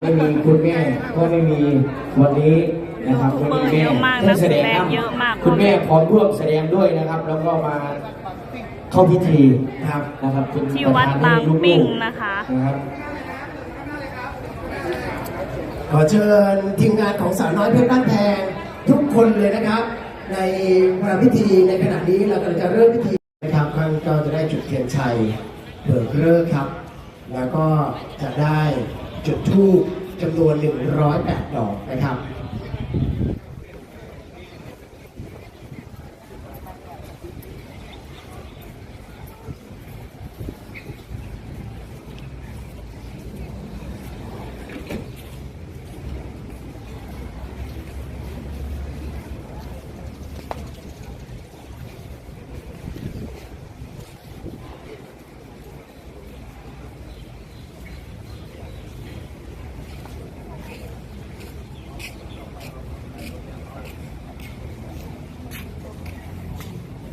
ไม่มีคุณแม่ก็ไม่มีวันนี้นะครับยูทูบเบอร์วันนี้เยอะมากได้นักแสดงนำเยอะมากคุณแม่พร้อมร่วมแสดงด้วยนะครับ แล้วก็มาเข้าพิธีครับนะครับเป็นที่วัดบางปิ้งนะคะนะครับขอเชิญทีมงานของสาวน้อยเพชรบ้านแพงทุกคนเลยนะครับ ในพระพิธีในขณะนี้เรากำลังจะเริ่มพิธีนะครับท่านก็จะได้จุดเทียนชัยเบิกเลิกษ์ครับ แล้วก็จะได้ จุดทูบจำนวน 108 ดอกนะครับ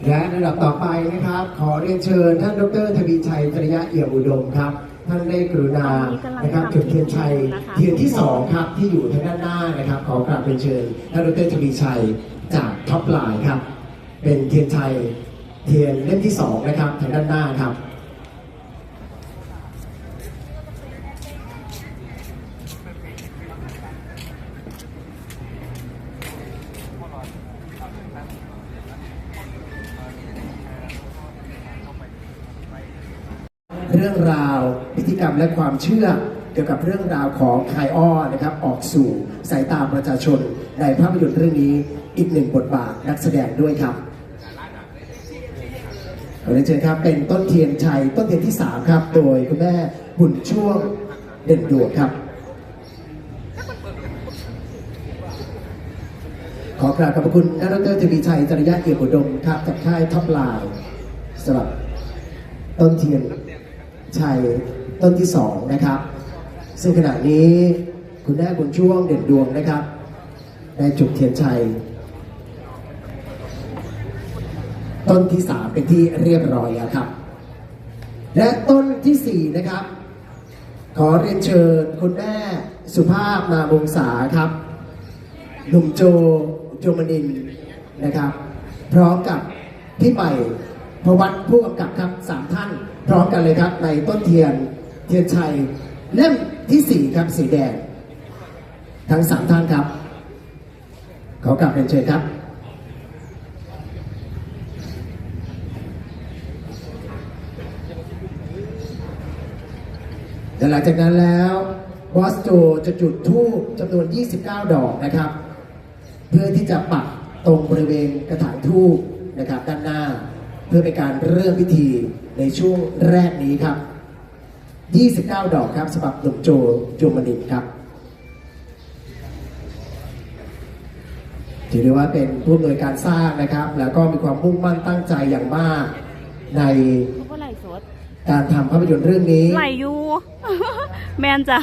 และระดับต่อไปนะครับ ขอเรียนเชิญท่านดรทวีชัยจริยะเอี่ยมอุดมครับ ท่านได้กรุณาตอนนี้กำลังนะครับทำจุดเทียนชัยนะคะเทียนที่สองครับที่อยู่ทางด้านหน้านะครับ ขอกราบเรียนเชิญท่านดรทวีชัยจากท็อปไลน์ครับ เป็นเทียนชัยเทียนเล่มที่สองนะครับทางด้านหน้าครับ เรื่องราวพิธีกรรมและความเชื่อเกี่ยวกับเรื่องราวของคอ้อนะครับออกสู่สายตาประชาชน ในภาพยนตร์เรื่องนี้อีกหนึ่งบทบาทนักแสดงด้วยครับขอเรียนเชิญครับเป็นต้นเทียนชัยต้นเทียนที่ 3 ครับ โดยคุณแม่บุญช่วงเด่นดวงครับ ขอกราบขอบพระคุณท่านดรทวีชัยจริยะเอี่ยมอุดมครับจากค่ายท็อปไลน์สำหรับต้นเทียน ชัยต้นที่สองนะครับ ซึ่งขณะนี้คุณแม่บุญช่วงเด่นดวงนะครับได้จุดเทียนชัย ต้นที่สามเป็นที่เรียบร้อยแล้วครับ และต้นที่สี่นะครับ ขอเรียนเชิญคุณแม่สุภาพนามวงศาครับหนุ่มโจโจมนินนะครับ พร้อมกับพี่ใหม่ พวัตผู้กำกับครับสามท่าน พร้อมกันเลยครับ ในต้นเทียนเทียนชัยเล่มที่สี่ครับสีแดง ทั้งสามท่านครับ ขอกลับเรียนเชิญครับและหลังจากนั้นแล้วบอสโจจะจุดธูปจำนวน 29 ดอกนะครับ เพื่อที่จะปักตรงบริเวณกระถางทูปนะครับด้านหน้า เพื่อเป็นการเริ่มพิธีในช่วงแรกนี้ครับ 29 ดอกครับสำหรับหนุ่มโจโจมนินครับถือได้ว่าเป็นผู้อำนวยการสร้างนะครับ แล้วก็มีความมุ่งมั่นตั้งใจอย่างมากในเขาก็ไหลฟ์สดการทำภาพยนตร์เรื่องนี้ไหลอยู่แมนจ้ะ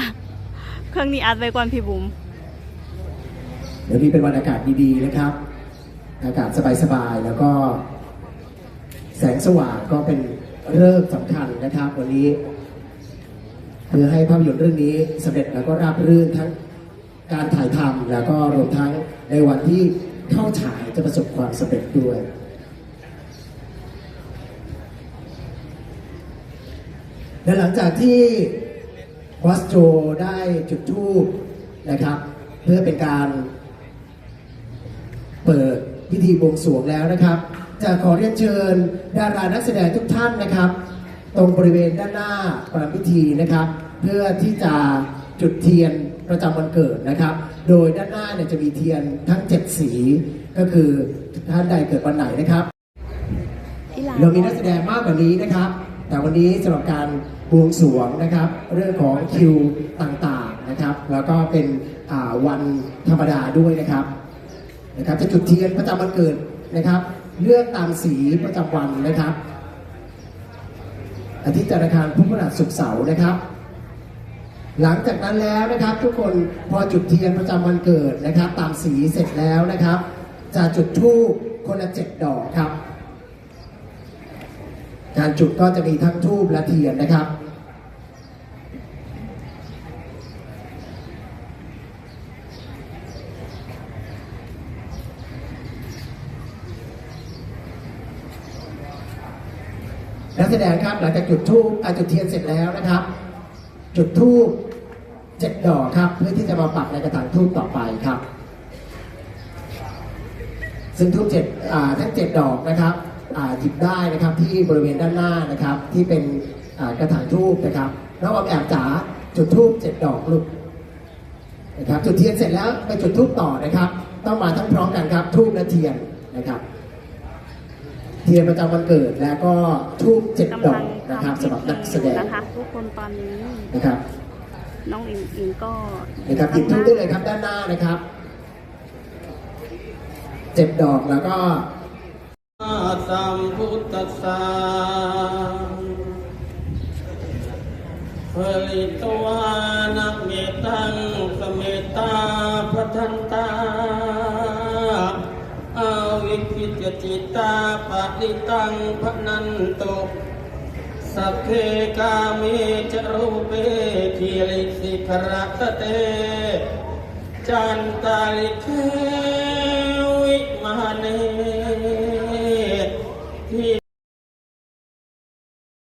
เครื่องนี้อัดไว้ก่อนพี่บุ๋มเดี๋ยวนี้เป็นวันอากาศดีๆนะครับ อากาศสบายๆแล้วก็ แสงสว่างก็เป็นเริ่มสำคัญนะครับ วันนี้ เพื่อให้ภาพยนตร์เรื่องนี้สำเร็จแล้วก็ราบรื่นทั้งการถ่ายทำแล้วก็รวมทั้งในวันที่เข้าฉายจะประสบความสำเร็จด้วยและหลังจากที่วอสโจได้จุดธูปนะครับ เพื่อเป็นการเปิดพิธีบวงสรวงแล้วนะครับ จะขอเรียนเชิญดารานักแสดงทุกท่านนะครับ ตรงบริเวณด้านหน้าประพิธีนะครับ เพื่อที่จะจุดเทียนประจำวันเกิดนะครับ โดยด้านหน้าเนี่ยจะมีเทียนทั้ง7สีก็คือท่านใดเกิดวันไหนนะครับเรามีนักแสดงมากกว่านี้นะครับ แต่วันนี้สำหรับการบวงสรวงนะครับ เรื่องของคิวต่างๆนะครับ แล้วก็เป็นอ่าวันธรรมดาด้วยนะครับนะครับ จะจุดเทียนประจำวันเกิดนะครับ เลือกตามสีประจำวันนะครับอาทิตย์จันทร์อังคารพุธพฤหัสศุกร์เสาร์นะครับ หลังจากนั้นแล้วนะครับทุกคนพอจุดเทียนประจำวันเกิดนะครับ ตามสีเสร็จแล้วนะครับ จะจุดธูปคนละเจ็ดดอกครับ การจุดก็จะมีทั้งทูบและเทียนนะครับ แสดงครับหลังจากจุดทูบจุดเทียนเสร็จแล้วนะครับ จุดทูบเจ็ดดอกครับ เพื่อที่จะมาปักในกระถางทูบต่อไปครับ ซึ่งทูบเจ็ดทั้งเจ็ดดอกนะครับหยิบได้นะครับที่บริเวณด้านหน้านะครับ ที่เป็นกระถางทูบนะครับน้องออมแอบจ๋าจุดทูบเจ็ดดอกลูกนะครับจุดเทียนเสร็จแล้วไปจุดทูบต่อนะครับ ต้องมาทั้งพร้อมกันครับทูบและเทียนนะครับ เทียนประจำวันเกิดแล้วก็ทูบเจ็ดดกำอลักงนะครับทำสำหรับนักแสพิดธีงนะคะทุกคนตอนนี้นะครับ น้องอิงอิงก็นะครับหยิบทูบได้เลยครับด้านหน้านะครับเจ็ดดอกแล้วก็สัมพุทธัสสะผลิตวานักเมตังสเมตตาพระทันตาอา จิตาปฏิตังพนันตุสัพเพกาเมจรูปเปทีลิสิขรัตเต จันตาลิเท